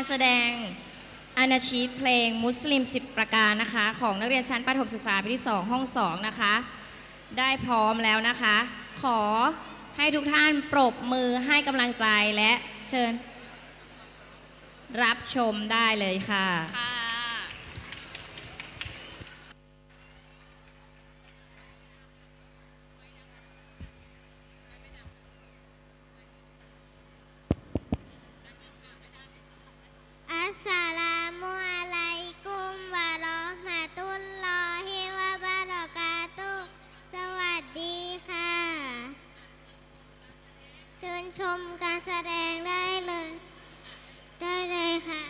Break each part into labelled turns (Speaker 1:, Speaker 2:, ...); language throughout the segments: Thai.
Speaker 1: การแสดงอานาชีพเพลงมุสลิม 10 ประการนะคะ ของนักเรียนชั้นประถมศึกษาปีที่ 2 ห้อง 2 นะคะ ได้พร้อมแล้วนะคะ ขอให้ทุกท่านปรบมือให้กำลังใจและเชิญ รับชมได้เลยค่ะ
Speaker 2: ชิญชมการแสดงได้เลย ได้เลยค่ะ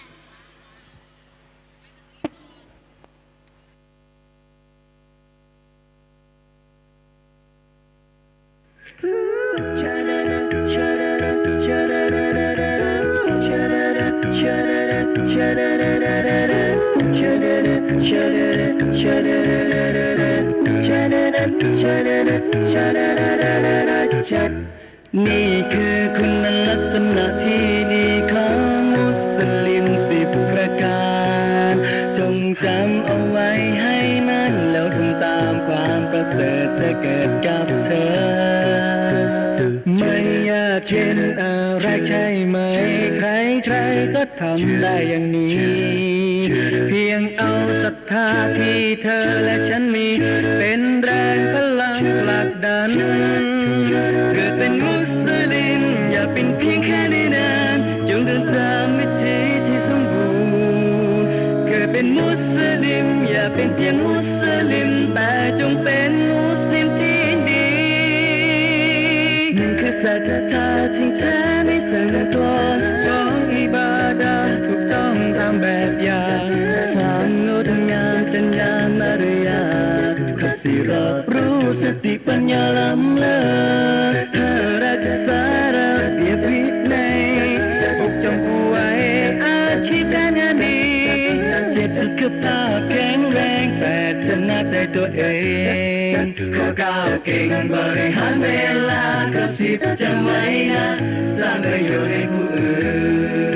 Speaker 3: นี่คือคุณลักษณะที่ดีของมุสลิมสิบประการ จงจำเอาไว้ให้มันแล้วทำตามความประเสริฐจะเกิดกับเธอ ไม่ยากเย็นอะไรใช่ไหม ใครใครๆก็ทำได้อย่างนี้ เพียงเอาศรัทธาที่เธอและฉันมี เป็นแรงพลังผลักดัน มุสลิม อย่าเป็นเพียงมุสลิม แต่จงเป็นมุสลิมที่ดีนึ่งคือศรัทธาที่แท้ไม่สั่นคลอนสองอิบาดาถูกต้องตามแบบอย่างสามงดงามจัญญามารยาขสี่รอบรู้สติปัญญาล้ำเลิศ เก้าเก่งบริหารเวลาข้อสิบจำไว้นะสร้างประโยชน์ให้ผู้อื่น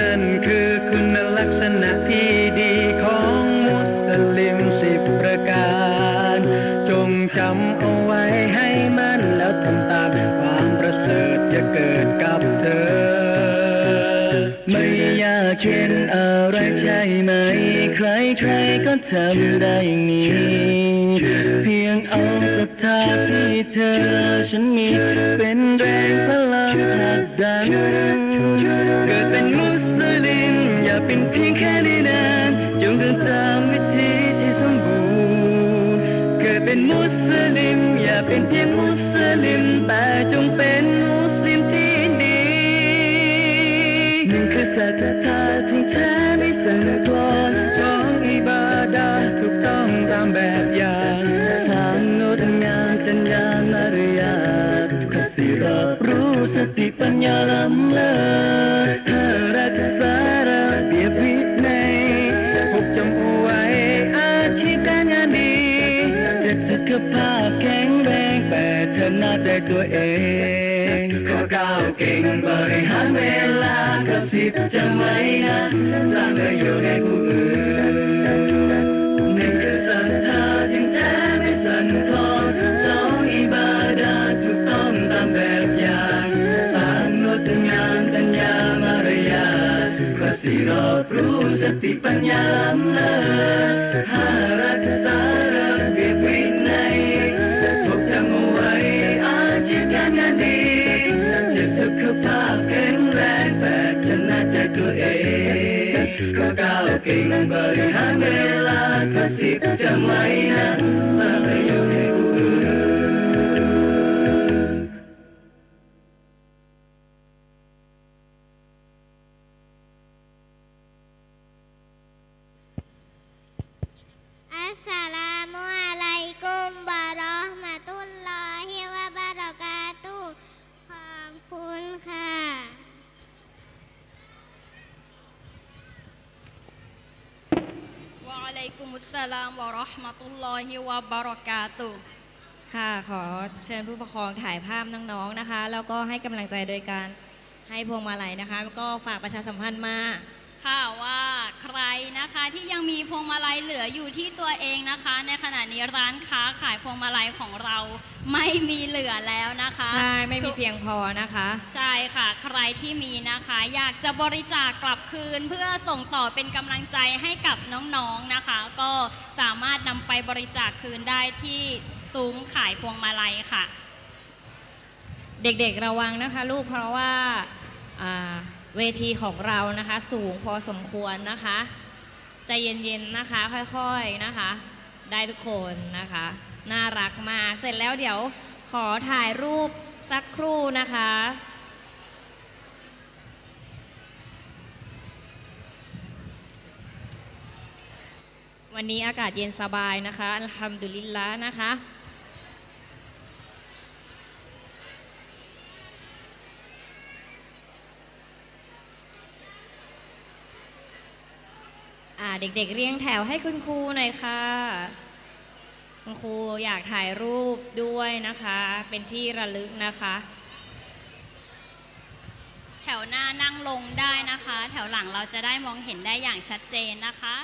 Speaker 3: นั่นคือคุณลักษณะที่ดี เช่นอะไรใช่ไหม ใครใครก็ทำได้อย่างนี้ เพียงเอาศรัทธาที่เธอ ฉันมีเป็นแรงพลังผลักดัน เกิดเป็นมุสลิม อย่าเป็นเพียงแค่ในนามจงเดินตามวิธีที่สมบูรณ์ เกิดเป็นมุสลิม อย่าเป็นเพียงมุสลิมแต่จงเป็น คือศรัทธาที่แท้ไม่สั่นคลอนสองอิบาดาถูกต้องตามแบบอย่างสามงดงามจัญญามารยาทข้อสี่รับรู้สติปัญญาล้ำเลิศรักษาระเบียบวินัยหกจำเอาไว้อาชีพการงานดีจ็ดสุขภาพแข็งแรงแปดชนะใจตัวเอง ก้าเก่งบริหารเวลาข้อสิบจำไว้นะสร้างประโยชน์ให้ผู้อื่นหนึ่งคือศรัทธาจึงแท้ไม่สั่นคลอนสองอิบาดาถูกต้องตามแบบอย่างสามงดงามจัญญามารยาทข้อสี่รอบรู้สติปัญญาเลิศห้ารักษาระเบียบ องข้อเก้า
Speaker 4: Waalaikumsalam warahmatullahi wabarakatuh
Speaker 1: ค่ะ ขอเชิญผู้ปกครองถ่ายภาพน้องๆนะคะ แล้วก็ให้กำลังใจโดยการให้พวงมาลัยนะคะก็ฝากประชาสัมพันธ์มา
Speaker 4: ค่ะว่าใครนะคะที่ยังมีพวงมาลัยเหลืออยู่ที่ตัวเองนะคะ ในขณะนี้ร้านค้าขายพวงมาลัยของเราไม่มีเหลือแล้วนะคะ
Speaker 1: ใช่ไม่มี
Speaker 4: ทุก
Speaker 1: เพียงพอนะคะ
Speaker 4: ใช่ค่ะ ใครที่มีนะคะ อยากจะบริจาคกลับคืน เพื่อส่งต่อเป็นกำลังใจให้กับน้องๆนะคะ ก็สามารถนำไปบริจาคคืนได้ที่ซุ้มขายพวงมาลัยค่ะ
Speaker 1: เด็กๆระวังนะคะ ลูกเพราะว่าอ่า เวทีของเรานะคะสูงพอสมควรนะคะใจเย็นๆนะคะค่อยๆนะคะ ได้ทุกคนนะคะ น่ารักมากเสร็จแล้วเดี๋ยวขอถ่ายรูปสักครู่นะคะ วันนี้อากาศเย็นสบายนะคะอัลฮัมดุลิลละนะคะ เด็กๆ เรียงแถวให้คุณครูหน่อยค่ะ คุณครูอยากถ่ายรูปด้วยนะคะ เป็นที่ระลึกนะคะ
Speaker 4: แถวหน้านั่งลงได้นะคะ แถวหลังเราจะได้มองเห็นได้อย่างชัดเจนนะคะ